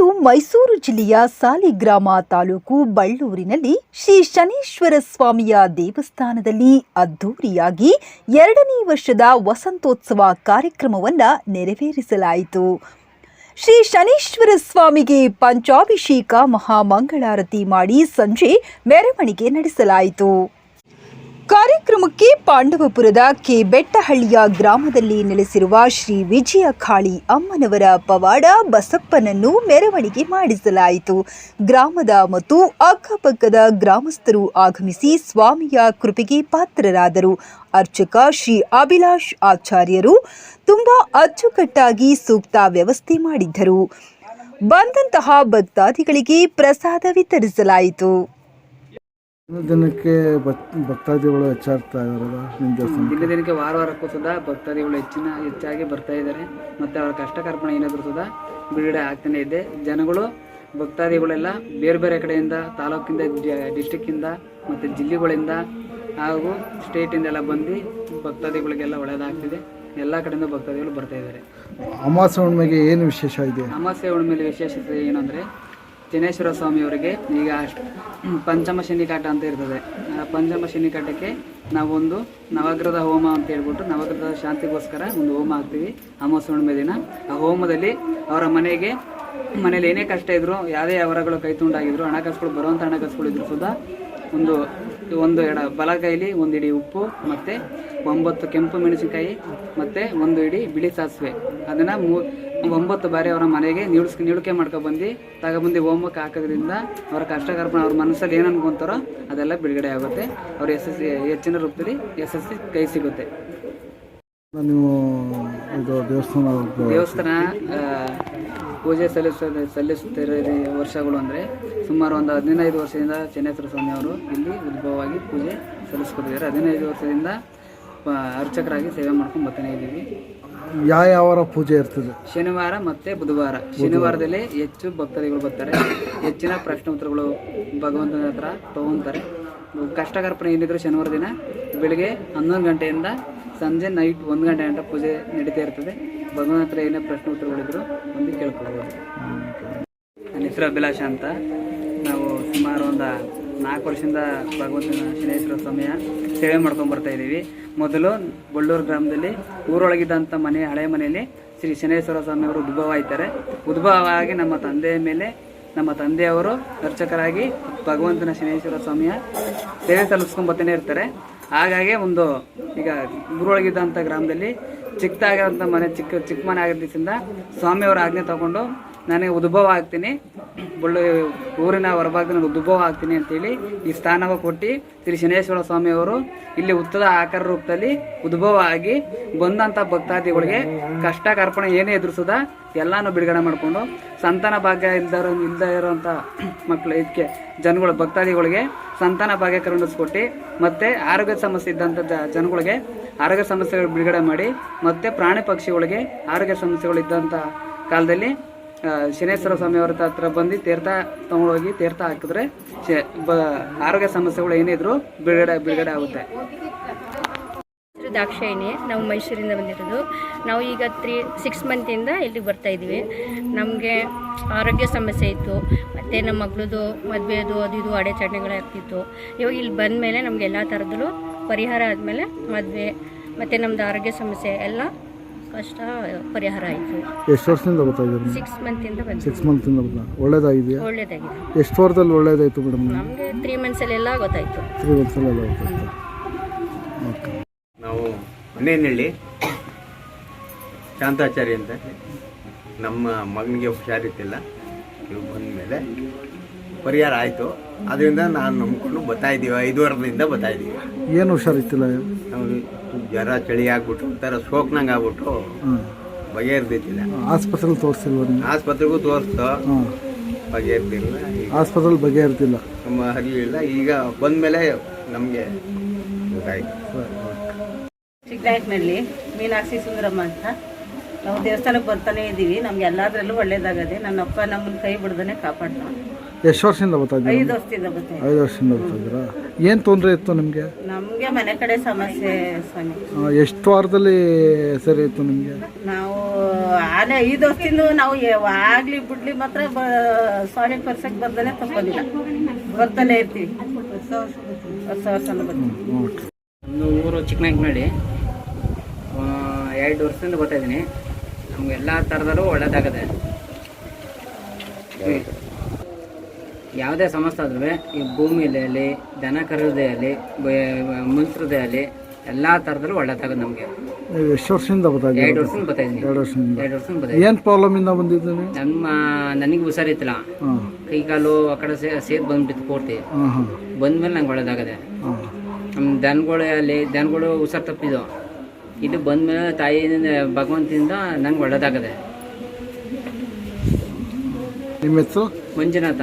ಇಂದು ಮೈಸೂರು ಜಿಲ್ಲೆಯ ಸಾಲಿಗ್ರಾಮ ತಾಲೂಕು ಬಳ್ಳೂರಿನಲ್ಲಿ ಶ್ರೀ ಶನೀಶ್ವರ ಸ್ವಾಮಿಯ ದೇವಸ್ಥಾನದಲ್ಲಿ ಅದ್ದೂರಿಯಾಗಿ ಎರಡನೇ ವರ್ಷದ ವಸಂತೋತ್ಸವ ಕಾರ್ಯಕ್ರಮವನ್ನು ನೆರವೇರಿಸಲಾಯಿತು. ಶ್ರೀ ಶನೀಶ್ವರ ಸ್ವಾಮಿಗೆ ಪಂಚಾಭಿಷೇಕ ಮಹಾಮಂಗಳಾರತಿ ಮಾಡಿ ಸಂಜೆ ಮೆರವಣಿಗೆ ನಡೆಸಲಾಯಿತು. ಕಾರ್ಯಕ್ರಮಕ್ಕೆ ಪಾಂಡವಪುರದ ಕೆ ಬೆಟ್ಟಹಳ್ಳಿಯ ಗ್ರಾಮದಲ್ಲಿ ನೆಲೆಸಿರುವ ಶ್ರೀ ವಿಜಯ ಖಾಳಿ ಅಮ್ಮನವರ ಪವಾಡ ಬಸಪ್ಪನನ್ನು ಮೆರವಣಿಗೆ ಮಾಡಿಸಲಾಯಿತು. ಗ್ರಾಮದ ಮತ್ತು ಅಕ್ಕಪಕ್ಕದ ಗ್ರಾಮಸ್ಥರು ಆಗಮಿಸಿ ಸ್ವಾಮಿಯ ಕೃಪೆಗೆ ಪಾತ್ರರಾದರು. ಅರ್ಚಕ ಶ್ರೀ ಅಭಿಲಾಷ್ ಆಚಾರ್ಯರು ತುಂಬಾ ಅಚ್ಚುಕಟ್ಟಾಗಿ ಸೂಕ್ತ ವ್ಯವಸ್ಥೆ ಮಾಡಿದ್ದರು. ಬಂದಂತಹ ಭಕ್ತಾದಿಗಳಿಗೆ ಪ್ರಸಾದ ವಿತರಿಸಲಾಯಿತು. ದಿನಕ್ಕೆ ಭಕ್ ಭಕ್ತಾದಿಗಳು ಹೆಚ್ಚಾಗ್ತಾ ಇದ್ದಾರೆ ನಿಮ್ಮ ದೇವಸ್ಥಾನ ದಿನ ದಿನಕ್ಕೆ ವಾರ ವಾರಕ್ಕೂ ಸುದಾ ಭಕ್ತಾದಿಗಳು ಹೆಚ್ಚಿನ ಹೆಚ್ಚಾಗಿ ಬರ್ತಾ ಇದ್ದಾರೆ ಮತ್ತು ಅವರ ಕಷ್ಟ ಕಾರ್ಪಣ ಏನಾದರೂ ಸುದಾ ಬಿಡುಗಡೆ ಆಗ್ತಾನೆ ಇದೆ. ಜನಗಳು ಭಕ್ತಾದಿಗಳೆಲ್ಲ ಬೇರೆ ಬೇರೆ ಕಡೆಯಿಂದ ತಾಲೂಕಿಂದ ಡಿಸ್ಟಿಕ್ಕಿಂದ ಮತ್ತು ಜಿಲ್ಲೆಗಳಿಂದ ಹಾಗೂ ಸ್ಟೇಟಿಂದೆಲ್ಲ ಬಂದು ಭಕ್ತಾದಿಗಳಿಗೆಲ್ಲ ಒಳ್ಳೆಯದಾಗ್ತಿದೆ. ಎಲ್ಲ ಕಡೆಯಿಂದ ಭಕ್ತಾದಿಗಳು ಬರ್ತಾ ಇದ್ದಾರೆ ಅಮಾಸೆ ಹುಣ್ಣಿಮೆಗೆ ಏನು ವಿಶೇಷ ಇದೆ? ಅಮಾಸೆ ಹುಣ್ಣಿಮೆಯಲ್ಲಿ ವಿಶೇಷತೆ ಏನಂದರೆ ಚನ್ನೇಶ್ವರ ಸ್ವಾಮಿಯವರಿಗೆ ಈಗ ಪಂಚಮ ಶನಿಕಾಟ ಅಂತ ಇರ್ತದೆ. ಆ ಪಂಚಮ ಶನಿಕಾಟಕ್ಕೆ ನಾವೊಂದು ನವಗ್ರಹದ ಹೋಮ ಅಂತ ಹೇಳ್ಬಿಟ್ಟು ನವಗ್ರಹದ ಶಾಂತಿಗೋಸ್ಕರ ಒಂದು ಹೋಮ ಹಾಕ್ತೀವಿ. ಅಮಾವಾಸ್ಯೆ ಹುಣ್ಣಿಮೆ ದಿನ. ಆ ಹೋಮದಲ್ಲಿ ಅವರ ಮನೆಗೆ ಮನೇಲಿ ಏನೇ ಕಷ್ಟ ಇದ್ರು ಯಾವುದೇ ಅವರಗಳು ಕೈ ತುಂಡಾಗಿದ್ರು ಹಣಕಾಸುಗಳು ಬರುವಂಥ ಹಣಕಾಸುಗಳು ಇದ್ರು ಸುಧಾ ಒಂದು ಒಂದು ಎಡ ಬಲ ಕೈಲಿ ಒಂದು ಇಡೀ ಉಪ್ಪು ಮತ್ತು ಒಂಬತ್ತು ಕೆಂಪು ಮೆಣಸಿನಕಾಯಿ ಮತ್ತು ಒಂದು ಇಡಿ ಬಿಳಿ ಸಾಸಿವೆ. ಅದನ್ನು ಮೂ ಒಂಬತ್ತು ಬಾರಿ ಅವರ ಮನೆಗೆ ನಿಳ್ಸ್ ನೀಡಿಕೆ ಮಾಡ್ಕೊಬಂದು ತಗೊಬಂದು ಹೋಮ್ವರ್ಕ್ ಹಾಕೋದ್ರಿಂದ ಅವರ ಕಷ್ಟ ಕಾರ್ಪಣ ಅವ್ರ ಮನಸ್ಸಲ್ಲಿ ಏನು ಅನ್ಕೊಂತಾರೋ ಅದೆಲ್ಲ ಬಿಡುಗಡೆ ಆಗುತ್ತೆ. ಅವ್ರ ಸಿ ಹೆಚ್ಚಿನ ರೂಪದಲ್ಲಿ ಯಶಸ್ಸಿ ಕೈ ಸಿಗುತ್ತೆ. ನೀವು ಇದು ದೇವಸ್ಥಾನ ದೇವಸ್ಥಾನ ಪೂಜೆ ಸಲ್ಲಿಸ ಸಲ್ಲಿಸುತ್ತಿರೋ ವರ್ಷಗಳು ಅಂದರೆ ಸುಮಾರು ಒಂದು ಹದಿನೈದು ವರ್ಷದಿಂದ ಚೆನ್ನೇಶ್ವರ ಸ್ವಾಮಿ ಅವರು ಇಲ್ಲಿ ಉದ್ಭವವಾಗಿ ಪೂಜೆ ಸಲ್ಲಿಸ್ಕೊತಿದ್ದಾರೆ ಹದಿನೈದು ವರ್ಷದಿಂದ ಅರ್ಚಕರಾಗಿ ಸೇವೆ ಮಾಡ್ಕೊಂಡು ಬರ್ತಾನೆ ಇದ್ದೀವಿ. ಯಾವ ಯಾವ ಪೂಜೆ ಇರ್ತದೆ? ಶನಿವಾರ ಮತ್ತೆ ಬುಧವಾರ. ಶನಿವಾರದಲ್ಲಿ ಹೆಚ್ಚು ಭಕ್ತಾದಿಗಳು ಬರ್ತಾರೆ. ಹೆಚ್ಚಿನ ಪ್ರಶ್ನೆ ಉತ್ತರಗಳು ಭಗವಂತನ ಹತ್ರ ತಗೊಂತಾರೆ. ಕಷ್ಟಕರ್ಪಣೆ ಏನಿದ್ರು ಶನಿವಾರ ದಿನ ಬೆಳಿಗ್ಗೆ ಹನ್ನೊಂದು ಗಂಟೆಯಿಂದ ಸಂಜೆ ನೈಟ್ ಒಂದು ಗಂಟೆ ಗಂಟೆ ಪೂಜೆ ನಡೀತಾ ಇರ್ತದೆ. ಭಗವಂತನ ಹತ್ರ ಏನೇ ಪ್ರಶ್ನೆ ಉತ್ತರಗಳಿದ್ರು ಒಂದು ಕೇಳ್ಕೊಳ್ಬೋದು ನನ್ನ ಹೆಸರು ಅಭಿಲಾಷ ಅಂತ. ನಾವು ಸುಮಾರು ಒಂದು ನಾಲ್ಕು ವರ್ಷದಿಂದ ಭಗವಂತನ ಶನೇಶ್ವರ ಸ್ವಾಮಿಯ ಸೇವೆ ಮಾಡ್ಕೊಂಡು ಇದ್ದೀವಿ. ಮೊದಲು ಬಳ್ಳೂರು ಗ್ರಾಮದಲ್ಲಿ ಊರೊಳಗಿದ್ದಂಥ ಮನೆ, ಹಳೆ ಮನೆಯಲ್ಲಿ ಶ್ರೀ ಶನೇಶ್ವರ ಸ್ವಾಮಿಯವರು ಉದ್ಭವ ಆಯ್ತಾರೆ ಉದ್ಭವ ಆಗಿ ನಮ್ಮ ತಂದೆಯ ಮೇಲೆ ನಮ್ಮ ತಂದೆಯವರು ಅರ್ಚಕರಾಗಿ ಭಗವಂತನ ಶನೇಶ್ವರ ಸ್ವಾಮಿಯ ಸೇವೆ ಸಲ್ಲಿಸ್ಕೊಂಡು ಬರ್ತಾನೆ ಇರ್ತಾರೆ. ಹಾಗಾಗಿ ಒಂದು ಈಗ ಊರೊಳಗಿದ್ದಂಥ ಗ್ರಾಮದಲ್ಲಿ ಚಿಕ್ಕದಾಗಿರೋಂಥ ಮನೆ, ಚಿಕ್ಕ ಚಿಕ್ಕ ಮನೆ ಆಗಿರೋದ್ರಿಂದ ಸ್ವಾಮಿಯವರ ಆಜ್ಞೆ ತಗೊಂಡು ನನಗೆ ಉದ್ಭವ ಆಗ್ತೀನಿ. ಬಳ್ಳು ಊರಿನ ಹೊರಭಾಗದ ನನಗೆ ಉದ್ಭವ ಆಗ್ತೀನಿ ಅಂತೇಳಿ ಈ ಸ್ಥಾನವ ಕೊಟ್ಟು ಶ್ರೀ ಶನೇಶ್ವರ ಸ್ವಾಮಿಯವರು ಇಲ್ಲಿ ಉತ್ತದ ಆಕಾರ ರೂಪದಲ್ಲಿ ಉದ್ಭವ ಆಗಿ ಬಂದಂಥ ಭಕ್ತಾದಿಗಳಿಗೆ ಕಷ್ಟ ಕರ್ಪಣೆ ಏನೇ ಎದುರಿಸದ ಎಲ್ಲಾನು ಬಿಡುಗಡೆ ಮಾಡಿಕೊಂಡು ಸಂತಾನ ಭಾಗ್ಯ ಇಲ್ದಾರ ಇಲ್ಲದೇ ಇರೋಂಥ ಮಕ್ಕಳು ಇದಕ್ಕೆ ಜನಗಳು ಭಕ್ತಾದಿಗಳಿಗೆ ಸಂತಾನ ಭಾಗ್ಯ ಕರುಣಿಸ್ಕೊಟ್ಟು ಮತ್ತು ಆರೋಗ್ಯ ಸಮಸ್ಯೆ ಇದ್ದಂಥ ಜನಗಳಿಗೆ ಆರೋಗ್ಯ ಸಮಸ್ಯೆಗಳು ಬಿಡುಗಡೆ ಮಾಡಿ ಮತ್ತು ಪ್ರಾಣಿ ಪಕ್ಷಿಗಳಿಗೆ ಆರೋಗ್ಯ ಸಮಸ್ಯೆಗಳು ಇದ್ದಂಥ ಕಾಲದಲ್ಲಿ ಶನೇಶ್ವರ ಸ್ವಾಮಿ ಅವ್ರ ಹತ್ರ ಬಂದು ತೀರ್ಥ ತಗೊಂಡೋಗಿ ತೀರ್ಥ ಹಾಕಿದ್ರೆ ಆರೋಗ್ಯ ಸಮಸ್ಯೆಗಳು ಏನಿದ್ರು ಬಿಡುಗಡೆ ಬಿಡುಗಡೆ ಆಗುತ್ತೆ. ದಾಕ್ಷಾಯಿಣಿ ನಾವು ಮೈಸೂರಿಂದ ಬಂದಿರೋದು. ನಾವು ಈಗ ತ್ರೀ ಸಿಕ್ಸ್ ಮಂತಿಂದ ಇಲ್ಲಿಗೆ ಬರ್ತಾ ಇದ್ದೀವಿ. ನಮಗೆ ಆರೋಗ್ಯ ಸಮಸ್ಯೆ ಇತ್ತು. ಮತ್ತು ನಮ್ಮ ಮಗಳದು ಮದುವೆದು, ಅದು ಇದು ಅಡೆಚಣೆಗಳಾಗ್ತಿತ್ತು ಇವಾಗ ಇಲ್ಲಿ ಬಂದ ಮೇಲೆ ನಮಗೆ ಎಲ್ಲ ಥರದಲ್ಲೂ ಪರಿಹಾರ ಆದಮೇಲೆ ಮದುವೆ, ಮತ್ತು ನಮ್ಮದು ಆರೋಗ್ಯ ಸಮಸ್ಯೆ ಎಲ್ಲ ಕಷ್ಟ ಪರಿಹಾರ ಆಯಿತು. ಎಷ್ಟು ವರ್ಷದಿಂದ ಬರ್ತಾ ಇದ್ದೀರಿ ಸಿಕ್ಸ್ ಮಂತಿಂದ ಬಂದು ಸಿಕ್ಸ್ ಮಂತಿಂದ ಬರ್ತಾ ಒಳ್ಳೇದಾಗಿದೆಯಾ? ಒಳ್ಳೇದಾಗಿದೆ. ಎಷ್ಟು ವಾರದಲ್ಲಿ ಒಳ್ಳೇದಾಯಿತು ಮೇಡಮ್? ನಮಗೆ ತ್ರೀ ಮಂತ್ಸಲ್ಲೆಲ್ಲ ಗೊತ್ತಾಯಿತು. ತ್ರೀ ಮಂತ್ಸಲ್ಲೆಲ್ಲ ಗೊತ್ತಾಯಿತು. ಓಕೆ ನಾವು ಮನೆಯಲ್ಲಿ ಶಾಂತಾಚಾರ್ಯ ಅಂತ. ನಮ್ಮ ಮಗನಿಗೆ ಹುಷಾರಿತ್ತಿಲ್ಲ ಇವು ಬಂದಮೇಲೆ ಪರಿಹಾರ ಆಯಿತು. ಅದರಿಂದ ನಾನು ನಂಬ್ಕೊಂಡು ಬರ್ತಾ ಇದ್ದೀವಿ. ಐದು ವರ್ಷದಿಂದ ಬರ್ತಾ ಇದ್ದೀವಿ. ಏನು ಹುಷಾರಿತ್ತಿಲ್ಲ ನಮಗೆ ಜ್ವರ ಚಳಿ ಆಗ್ಬಿಟ್ಟು ಒಂಥರ ಸೋಕ್ನಂಗೆ ಆಗ್ಬಿಟ್ಟು ಹಾಂ ಆಸ್ಪತ್ರೆಗೆ ತೋರಿಸಿಲ್ವ ನೀವು? ಆಸ್ಪತ್ರೆಗೂ ತೋರಿಸ್ತು. ಬಗೆಹರ್ದಿಲ್ಲ ಆಸ್ಪತ್ರೆಲಿ ಬಗೆಹರ್ತಿಲ್ಲ ನಮ್ಮ ಹರಿಲಿಲ್ಲ. ಈಗ ಬಂದಮೇಲೆ ನಮಗೆ ಗೊತ್ತಾಯ್ತು. ಚಿಕ್ಕನಾಯಕನಲ್ಲಿ ಮೀನಾಕ್ಷಿ ಸುಂದರಮ್ಮ ಅಂತ. ನಾವು ದೇವಸ್ಥಾನಕ್ಕೆ ಬರ್ತಾನೆ ಇದ್ದೀವಿ. ನಮ್ಗೆ ಎಲ್ಲದರಲ್ಲೂ ಒಳ್ಳೇದಾಗದೆ ನನ್ನ ಅಪ್ಪ ನಮ್ಮನ್ನು ಕೈ ಬಿಡ್ದೇ ಕಾಪಾಡ್ತಾನೆ. ಎಷ್ಟು ವರ್ಷದಿಂದ ಬರ್ತಾ ಐದು ವರ್ಷದಿಂದ ಬರ್ತೀವಿ ಐದು ವರ್ಷದಿಂದ ಬರ್ತಾ ಇದ್ದೀರಾ? ಏನು ತೊಂದರೆ ಇತ್ತು ನಿಮಗೆ? ನಮಗೆ ಮನೆ ಕಡೆ ಸಮಸ್ಯೆ ಸ್ವಾಮಿ. ಎಷ್ಟು ವಾರದಲ್ಲಿ ಸರಿ ಇತ್ತು ನಿಮಗೆ? ನಾವು ಆನೆ ಐದು ವರ್ಷದಿಂದ ನಾವು ಆಗ್ಲಿ ಬಿಡ್ಲಿ ಮಾತ್ರ ಬ ಸ್ವಾಮಿ ಪರ್ಸಕ್ಕೆ ಬರ್ದಲೇ ತಪ್ಪಲಿಲ್ಲ ಬರ್ತಾನೆ ಇರ್ತೀವಿ. ವರ್ಷ ವರ್ಷನೂ ಬರ್ತೀವಿ. ಓಕೆ ಒಂದು ಊರು ಆ ಎರಡು ವರ್ಷದಿಂದ ಬರ್ತಾ ಇದ್ದೀನಿ. ನಮ್ಗೆ ಎಲ್ಲ ಥರದಲ್ಲೂ ಒಳ್ಳೇದಾಗದೆ. ಯಾವುದೇ ಸಮಸ್ಯೆ ಆದ್ರೂ ಈ ಆಗಲಿ ದನ ಕರದೇ ಆಗಲಿ ಎಲ್ಲ ಥರದಲ್ಲೂ ಒಳ್ಳೇದಾಗದೆ ನಮಗೆ. ಎಷ್ಟು ವರ್ಷದಿಂದ ಬರ್ತಾ ಎರಡು ವರ್ಷದಿಂದ ಬರ್ತಾ ಇದ್ದೀನಿ. ಎರಡು ವರ್ಷದಿಂದ. ಎರಡು ವರ್ಷದಿಂದ ಬರ್ತಾ ಏನು ಪ್ರಾಬ್ಲಮಿಂದ ಬಂದಿದ್ದೀನಿ ನಮ್ಮ ನನಗೆ ಹುಷಾರಿತ್ತಲ್ಲ. ಕೈಕಾಲು ಕೈ ಕಾಲು ಆ ಕಡೆ ಸೇ ಸೇದ್ ಬಂದ್ಬಿಟ್ಟು ಪೂರ್ತಿ. ಬಂದ್ಮೇಲೆ ನಂಗೆ ಒಳ್ಳೇದಾಗದೆ. ನಮ್ಮ ದನಗಳು ಅಲ್ಲಿ ದನಗಳು ಹುಷಾರು ತಪ್ಪಿದ್ದು ಇದು ಬಂದ್ಮೇಲೆ ತಾಯಿಯಿಂದ ಭಗವಂತಿಂದ ನಂಗೆ ಒಳ್ಳೇದಾಗದೆ. ನಿಮ್ಮ ಹೆಸರು? Manjunatha.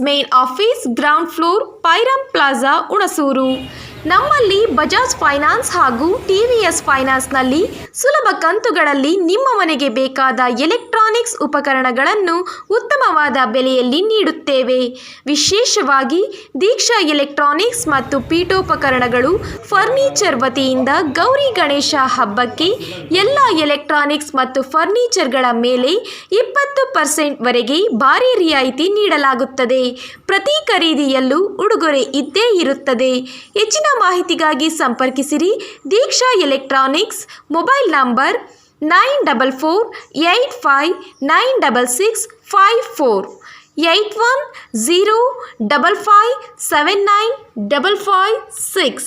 Main office ground floor ಪೈರಂ plaza Hunsur ನಮ್ಮಲ್ಲಿ ಬಜಾಜ್ ಫೈನಾನ್ಸ್ ಹಾಗೂ ಟಿ ವಿ ಎಸ್ ಫೈನಾನ್ಸ್ನಲ್ಲಿ ಸುಲಭ ಕಂತುಗಳಲ್ಲಿ ನಿಮ್ಮ ಮನೆಗೆ ಬೇಕಾದ ಎಲೆಕ್ಟ್ರಾನಿಕ್ಸ್ ಉಪಕರಣಗಳನ್ನು ಉತ್ತಮವಾದ ಬೆಲೆಯಲ್ಲಿ ನೀಡುತ್ತೇವೆ. ವಿಶೇಷವಾಗಿ ದೀಕ್ಷಾ ಎಲೆಕ್ಟ್ರಾನಿಕ್ಸ್ ಮತ್ತು ಪೀಠೋಪಕರಣಗಳು, ಫರ್ನಿಚರ್ ವತಿಯಿಂದ ಗೌರಿ ಗಣೇಶ ಹಬ್ಬಕ್ಕೆ ಎಲ್ಲ ಎಲೆಕ್ಟ್ರಾನಿಕ್ಸ್ ಮತ್ತು ಫರ್ನಿಚರ್ಗಳ ಮೇಲೆ ಇಪ್ಪತ್ತು ಪರ್ಸೆಂಟ್ವರೆಗೆ ಭಾರಿ ರಿಯಾಯಿತಿ ನೀಡಲಾಗುತ್ತದೆ. ಪ್ರತಿ ಖರೀದಿಯಲ್ಲೂ ಉಡುಗೊರೆ ಇದ್ದೇ ಇರುತ್ತದೆ. ಮಾಹಿತಿಗಾಗಿ ಸಂಪರ್ಕಿಸಿರಿ. Deeksha electronics, mobile number nine double four eight five, nine double six, five four eight one zero double five seven nine double five six.